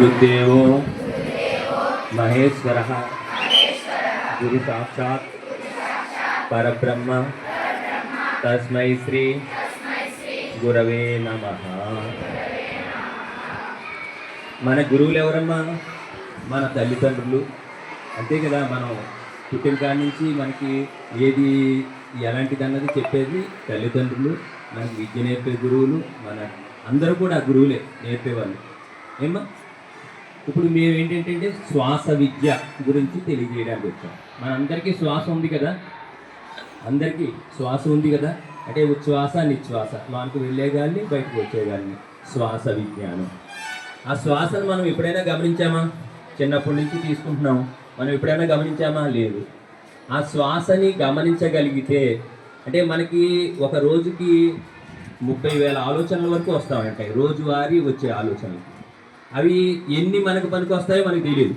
గురుదేవో మహేశ్వర గురు సాక్షాత్ పరబ్రహ్మ తస్మై శ్రీ గురవే నమ మన గురువులు ఎవరమ్మా? మన తల్లిదండ్రులు. అంతే కదా మనం పుట్టిన కాడి నుంచి మనకి ఏది ఎలాంటిది అన్నది చెప్పేది తల్లిదండ్రులు మనకి విద్య నేర్పే గురువులు మన అందరూ కూడా గురువులే నేర్పేవాళ్ళు. ఏమ్మా? ఇప్పుడు మేము ఏంటంటే శ్వాస విద్య గురించి తెలియజేయడానికి వచ్చాం మనందరికీ శ్వాస ఉంది కదా? అందరికీ శ్వాస ఉంది కదా? అంటే ఉచ్ఛ్వాస నిశ్వాస. మనకు వెళ్ళే గాలిని బయటకు వచ్చే గాలిని. శ్వాస విజ్ఞానం. ఆ శ్వాసను మనం ఎప్పుడైనా గమనించామా? చిన్నప్పటి నుంచి తీసుకుంటున్నాం. మనం ఎప్పుడైనా గమనించామా? లేదు. ఆ శ్వాసని గమనించగలిగితే అంటే మనకి ఒక రోజుకి ముప్పై వేల ఆలోచనల వరకు వస్తామంటాయి రోజువారీ వచ్చే ఆలోచనలు. అవి ఎన్ని మనకు పనికి వస్తాయో మనకు తెలియదు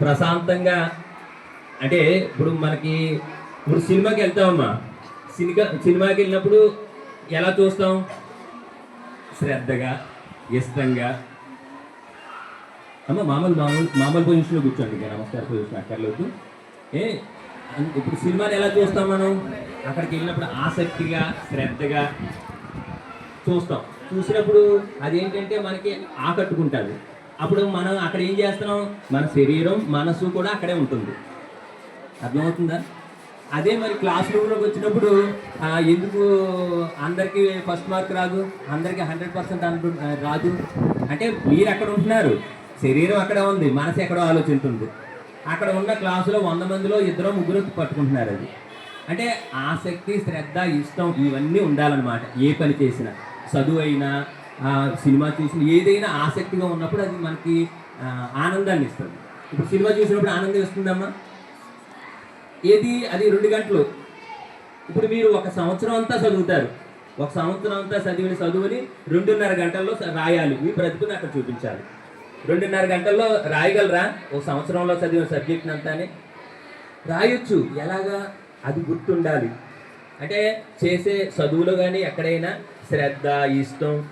ప్రశాంతంగా అంటే ఇప్పుడు మనకి ఇప్పుడు సినిమాకి వెళ్తామమ్మా. సినిమా సినిమాకి వెళ్ళినప్పుడు ఎలా చూస్తాం? శ్రద్ధగా ఇష్టంగా. అమ్మ మామూలు మామూలు మామూలు పొజిషన్లో కూర్చోండి ఇంకా నమస్కార పొజిషన్ అక్కర్లేదు. ఏ ఇప్పుడు సినిమాని ఎలా చూస్తాం మనం? అక్కడికి వెళ్ళినప్పుడు ఆసక్తిగా శ్రద్ధగా చూస్తాం. చూసినప్పుడు అదేంటంటే మనకి ఆకట్టుకుంటుంది. అప్పుడు మనం అక్కడ ఏం చేస్తున్నాం? మన శరీరం మనసు కూడా అక్కడే ఉంటుంది. అర్థమవుతుందా? అదే మరి క్లాస్ రూమ్లోకి వచ్చినప్పుడు ఎందుకు అందరికీ ఫస్ట్ మార్క్ రాదు? అందరికీ హండ్రెడ్ పర్సెంట్ అంటు రాదు? అంటే మీరు అక్కడ ఉంటున్నారు. శరీరం అక్కడ ఉంది. మనసు ఎక్కడో ఆలోచిస్తుంది అక్కడ ఉన్న క్లాసులో వంద మందిలో ఇద్దరు ముగ్గురు పట్టుకుంటున్నారు అది. అంటే ఆసక్తి శ్రద్ధ ఇష్టం ఇవన్నీ ఉండాలన్నమాట. ఏ పని చేసినా. చదువు అయినా సినిమా చూసిన ఏదైనా ఆసక్తిగా ఉన్నప్పుడు అది మనకి ఆనందాన్ని ఇస్తుంది. ఇప్పుడు సినిమా చూసినప్పుడు ఆనందం ఇస్తుందమ్మా? ఏది? అది రెండు గంటలు. ఇప్పుడు మీరు ఒక సంవత్సరం అంతా చదువుతారు. ఒక సంవత్సరం అంతా చదివిన చదువుని రెండున్నర గంటల్లో రాయాలి. మీ ప్రతిభను అక్కడ చూపించాలి. రెండున్నర గంటల్లో రాయగలరా? ఒక సంవత్సరంలో చదివిన సబ్జెక్ట్ని అంతానే. రాయొచ్చు. ఎలాగా? అది గుర్తుండాలి. అంటే చేసే చదువులో కానీ ఎక్కడైనా శ్రద్ధ ఇష్టం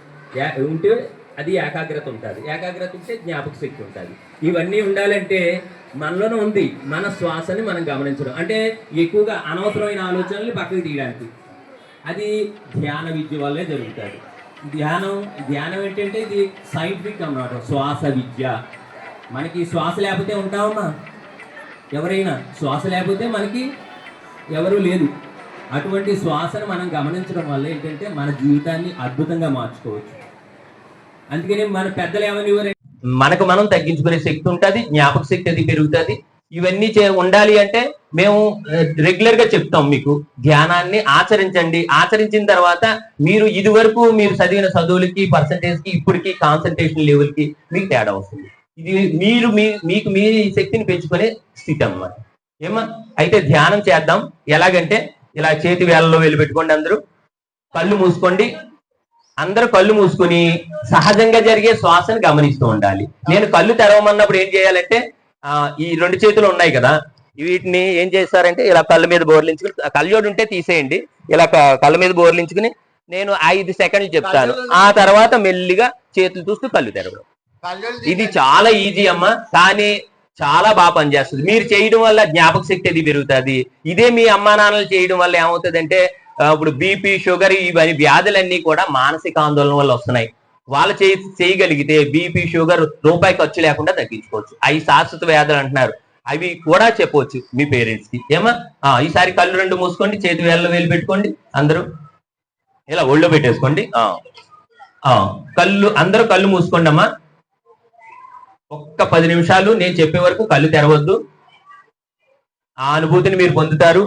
ఉంటే అది ఏకాగ్రత ఉంటుంది. ఏకాగ్రత ఉంటే జ్ఞాపక శక్తి ఉంటుంది. ఇవన్నీ ఉండాలంటే మనలోనే ఉంది. మన శ్వాసని మనం గమనించడం. అంటే ఎక్కువగా అనవసరమైన ఆలోచనల్ని పక్కకు తీయడానికి. అది ధ్యాన విద్య వల్లే జరుగుతుంది. ధ్యానం ధ్యానం ఏంటంటే ఇది సైంటిఫిక్ అన్నమాట. శ్వాస విద్య. మనకి శ్వాస లేకపోతే ఉంటామమ్మా ఎవరైనా? శ్వాస లేకపోతే మనకి ఎవరు లేదు. అటువంటి శ్వాసను మనం గమనించడం వల్ల ఏంటంటే మన జీవితాన్ని అద్భుతంగా మార్చుకోవచ్చు. అందుకని మన పెద్దలు ఏమని మనకు మనం తగ్గించుకునే శక్తి ఉంటుంది జ్ఞాపక శక్తి అది పెరుగుతుంది. ఇవన్నీ చే ఉండాలి అంటే మేము రెగ్యులర్గా చెప్తాం మీకు ధ్యానాన్ని ఆచరించండి. ఆచరించిన తర్వాత మీరు ఇది వరకు మీరు చదివిన చదువులకి పర్సంటేజ్కి ఇప్పటికి కాన్సన్ట్రేషన్ లెవెల్కి మీకు తేడా వస్తుంది. ఇది మీరు మీ మీకు మీ శక్తిని పెంచుకునే స్థితి అన్నమాట. ఏమా? అయితే ధ్యానం చేద్దాం. ఎలాగంటే ఇలా చేతి వేలలో వెళ్ళి పెట్టుకోండి అందరూ. కళ్ళు మూసుకోండి. అందరూ కళ్ళు మూసుకుని సహజంగా జరిగే శ్వాసను గమనిస్తూ ఉండాలి. నేను కళ్ళు తెరవమన్నప్పుడు ఏం చేయాలంటే ఆ, ఈ రెండు చేతులు ఉన్నాయి కదా వీటిని ఏం చేస్తారంటే ఇలా కళ్ళ మీద బోర్లించుకుని కళ్ళజోడు ఉంటే తీసేయండి. ఇలా కళ్ళ మీద బోర్లించుకుని నేను ఐదు సెకండ్లు చెప్తాను. ఆ తర్వాత మెల్లిగా చేతులు చూస్తూ కళ్ళు తెరవడం. ఇది చాలా ఈజీ అమ్మా. కానీ చాలా బాగా పనిచేస్తుంది. మీరు చేయడం వల్ల జ్ఞాపక శక్తి అది పెరుగుతుంది. ఇదే మీ అమ్మా నాన్నలు చేయడం వల్ల ఏమవుతుందంటే ఇప్పుడు బీపీ షుగర్ ఇవన్నీ వ్యాధులన్నీ కూడా మానసిక ఆందోళన వల్ల వస్తున్నాయి. వాళ్ళు చేయి చేయగలిగితే బీపీ షుగర్ రూపాయి ఖర్చు లేకుండా తగ్గించుకోవచ్చు. అవి శాశ్వత వ్యాధులు అంటున్నారు. అవి కూడా చెప్పవచ్చు మీ పేరెంట్స్కి. ఏమా ఈసారి కళ్ళు రెండు మూసుకోండి చేతి వేళ్ళలో వేలు పెట్టుకోండి అందరూ. ఇలా ఒళ్ళో పెట్టేసుకోండి. ఆ. ఆ, కళ్ళు అందరూ కళ్ళు మూసుకోండి అమ్మా ఒక్క పది నిమిషాలు నేను చెప్పే వరకు కళ్ళు తెరవద్దు. ఆ అనుభూతిని మీరు పొందుతారు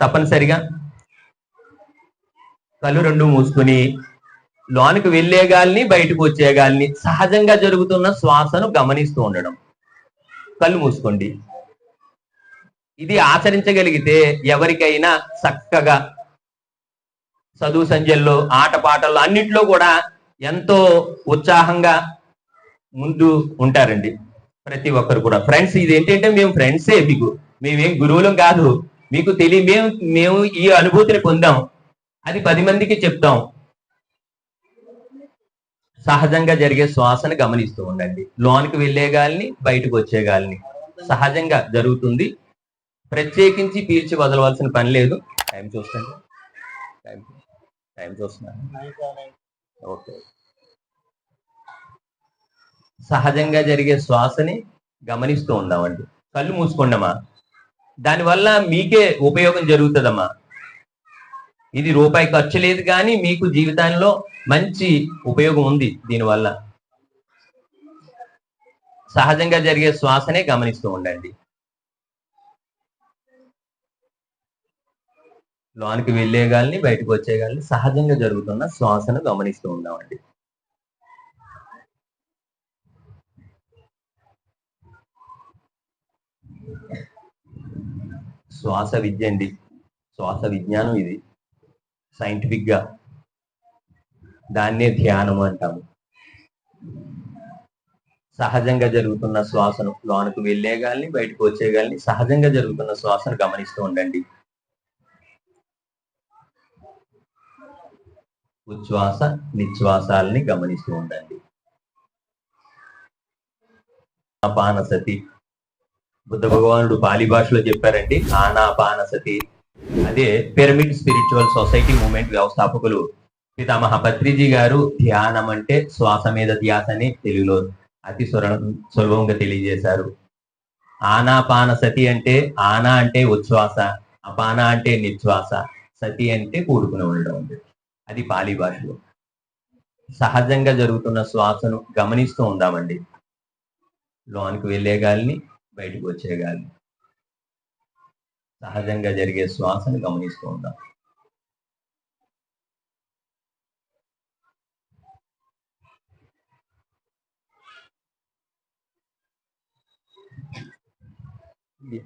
తప్పనిసరిగా. కళ్ళు రెండు మూసుకుని లోనికి వెళ్ళే గాలిని బయటకు వచ్చే గాలిని సహజంగా జరుగుతున్న శ్వాసను గమనిస్తూ ఉండడం. కళ్ళు మూసుకోండి. ఇది ఆచరించగలిగితే ఎవరికైనా చక్కగా చదువు సంధ్యల్లో ఆట పాటల్లో అన్నిట్లో కూడా ఎంతో ఉత్సాహంగా ముందు ఉంటారండి. ప్రతి ఒక్కరు కూడా. ఫ్రెండ్స్ ఇది ఏంటంటే మేము ఫ్రెండ్సే మీకు. మేమేం గురువులం కాదు. మీకు తెలియ మేము మేము ఈ అనుభూతిని పొందాం. అది పది మందికి చెప్తాం. సహజంగా జరిగే శ్వాసను గమనిస్తూ ఉండండి. లోనికి వెళ్ళే గాలిని బయటకు వచ్చే గాలిని. సహజంగా జరుగుతుంది. ప్రత్యేకించి పీల్చి వదలవలసిన పని లేదు. టైం చూస్తాను. టైం టైం చూస్తున్నాను. ఓకే సహజంగా జరిగే శ్వాసని గమనిస్తూ ఉందామండి కళ్ళు మూసుకోండమ్మా. దానివల్ల మీకే ఉపయోగం జరుగుతుందమ్మా. ఇది రూపాయి ఖర్చు లేదు కానీ మీకు జీవితంలో మంచి ఉపయోగం ఉంది దీనివల్ల. సహజంగా జరిగే శ్వాసనే గమనిస్తూ ఉండండి. లోనికి వెళ్ళే గాలిని బయటకు వచ్చే గాలిని సహజంగా జరుగుతున్న శ్వాసను గమనిస్తూ ఉందామండి శ్వాస విద్య అండి. శ్వాస విజ్ఞానం ఇది. సైంటిఫిక్గా దాన్నే ధ్యానం అంటాము. సహజంగా జరుగుతున్న శ్వాసను లోనకు వెళ్ళే గాలిని బయటకు వచ్చే గాలిని సహజంగా జరుగుతున్న శ్వాసను గమనిస్తూ ఉండండి. ఉచ్ఛ్వాస నిశ్వాసాలని గమనిస్తూ ఉండండి. అపానసతి బుద్ధ భగవానుడు పాలి భాషలో చెప్పారండి ఆనాపానసతి అదే పిరమిడ్ స్పిరిచువల్ సొసైటీ మూమెంట్ వ్యవస్థాపకులు పితామహ పత్రిజీ గారు ధ్యానం అంటే శ్వాస మీద ధ్యాస అని తెలుగులో అతి సుర సులభంగా తెలియజేశారు. ఆనాపాన సతి అంటే ఆనా అంటే ఉచ్ఛ్వాస అపాన అంటే నిశ్వాస సతి అంటే కూడుకుని ఉండడం ఉంది అది పాలి భాషలో. సహజంగా జరుగుతున్న శ్వాసను గమనిస్తూ ఉందామండి. లోనికి వెళ్ళే గాలిని బయటకు వచ్చే గాలిని సహజంగా జరిగే శ్వాసను గమనిస్తూ ఉందాం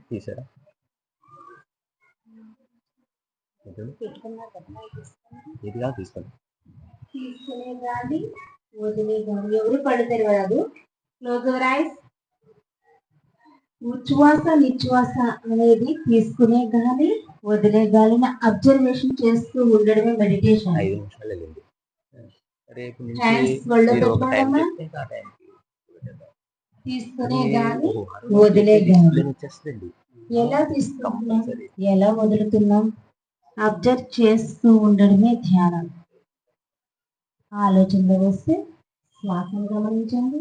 తీసారా ఇది తీసుకోండి. తీసుకునే గాలి వదిలే గాలి. ఎవరు పడితే తెరవరాదు క్లోజ్ యువర్ ఐస్ ఉచ్ఛ్వాస నిశ్వాస అనేది తీసుకునే గాలి వదిలే గాలిని అబ్జర్వేషన్ చేస్తూ ఉండడమే మెడిటేషన్. తీసుకునే గాలి రోజు వదిలే గాలి. వచ్చేస్తుందండి. ఎలా తీసుకుంటున్నాం. ఎలా వదులుతున్నాం అబ్జర్వ్ చేస్తూ ఉండడమే ధ్యానం ఆలోచనలు వస్తే శ్వాసను గమనించండి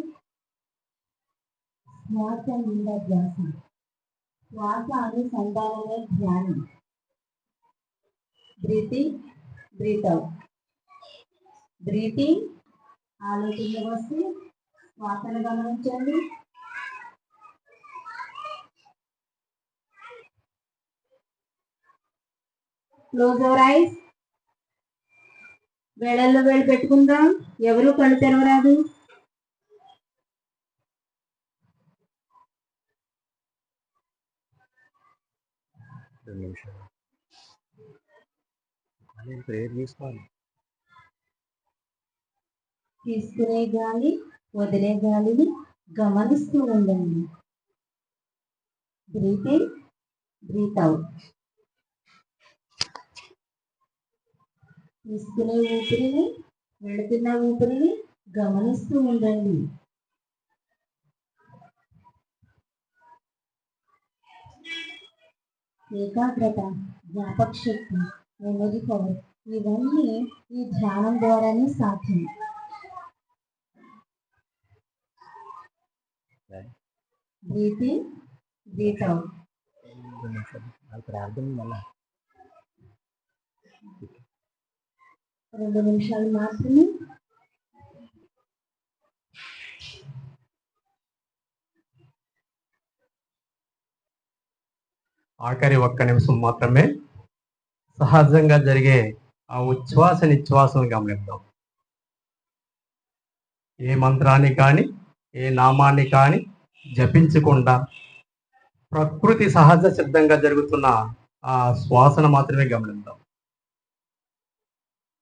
శ్వాస మీద ధ్యాస. శ్వాస అనుసంధానమే ధ్యానం. బ్రీతింగ్ బ్రీత్ అవుట్ బ్రీతింగ్ ఆలోచనలు వస్తే శ్వాసను గమనించండి. క్లోజ్ అవర్ ఐస్ వేళల్లో వేళ పెట్టుకుందాం. ఎవరు కళ్ళు తెరవరాదు. రెండు నిమిషాలు నేను ప్రేయర్ తీసుకోవాలి తీసుకునే గాలి వదిలే గాలిని గమనిస్తూ ఉండండి. బ్రీత్ ఇన్ బ్రీత్ అవుట్ తీసుకునే ఊపిరిని వెళుతున్న ఊపిరిని గమనిస్తూ ఉండండి. ఏకాగ్రత జ్ఞాపకశక్తి మెమరీ పవర్ ఇవన్నీ ఈ ధ్యానం ద్వారానే సాధ్యం. బ్రీత్ ఇన్ బ్రీత్ అవుట్ రెండు నిమిషాలు మాత్రమే ఆఖరి ఒక్క నిమిషం మాత్రమే సహజంగా జరిగే ఆ ఉచ్ఛ్వాస నిశ్వాసం గమనిద్దాం. ఏ మంత్రాన్ని కానీ ఏ నామాన్ని కానీ జపించకుండా ప్రకృతి సహజ సిద్ధంగా జరుగుతున్న ఆ శ్వాసను మాత్రమే గమనిద్దాం.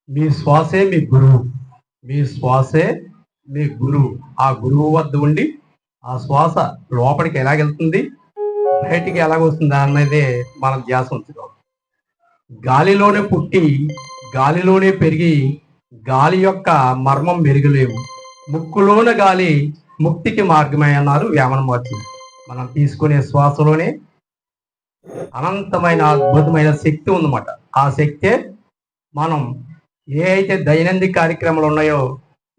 మీ శ్వాసే మీ గురువు. మీ శ్వాసే మీ గురువు. ఆ గురువు వద్ద ఉండి ఆ శ్వాస లోపలికి ఎలాగెళ్తుంది బయటికి ఎలాగొస్తుందా అన్నది మనం ధ్యాస ఉంచుకోవాలి గాలిలోనే పుట్టి గాలిలోనే పెరిగి గాలి యొక్క మర్మం మెరుగులేవు. ముక్కులోన గాలి ముక్తికి మార్గమే అన్నారు వేమన మహర్షి మనం తీసుకునే శ్వాసలోనే అనంతమైన అద్భుతమైన శక్తి ఉందన్నమాట. ఆ శక్తే మనం ఏ అయితే దైనందిక కార్యక్రమాలు ఉన్నాయో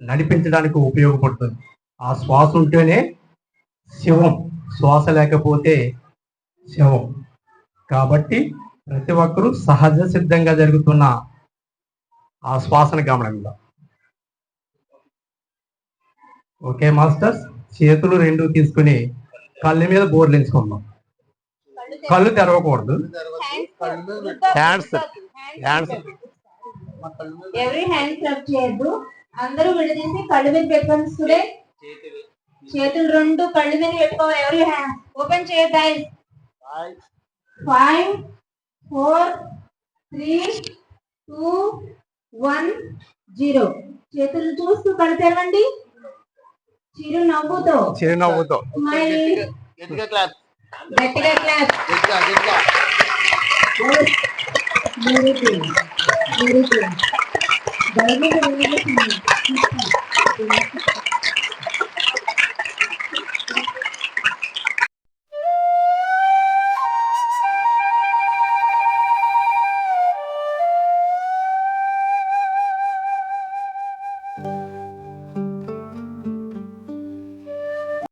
నడిపించడానికి ఉపయోగపడుతుంది. ఆ శ్వాస ఉంటేనే శివం. శ్వాస లేకపోతే శవం కాబట్టి ప్రతి ఒక్కరూ సహజ సిద్ధంగా జరుగుతున్న ఆ శ్వాసన గమనంగా ఓకే మాస్టర్స్? చేతులు రెండు తీసుకుని కళ్ళ మీద బోర్లించుకుందాం కళ్ళు తెరవకూడదు. హ్యాండ్స్ హ్యాండ్స్ ఎవరి హ్యాండ్ క్లబ్ చేయొద్దు. అందరూ విడదీసి కళ్ళు మీద పెట్టుకోండి స్టూడెంట్ చేతులు రెండు కళ్ళు మీద పెట్టుకోవాలి. ఎవరి హ్యాండ్ ఓపెన్ చేయొద్దు eyes five four three two one zero చేతులు చూస్తూ నవ్వుతో. చిరునవ్వుతో స్మైల్ గట్టిగా క్లాప్ గట్టిగా క్లాప్ గట్టిగా గట్టిగా. దయచేసి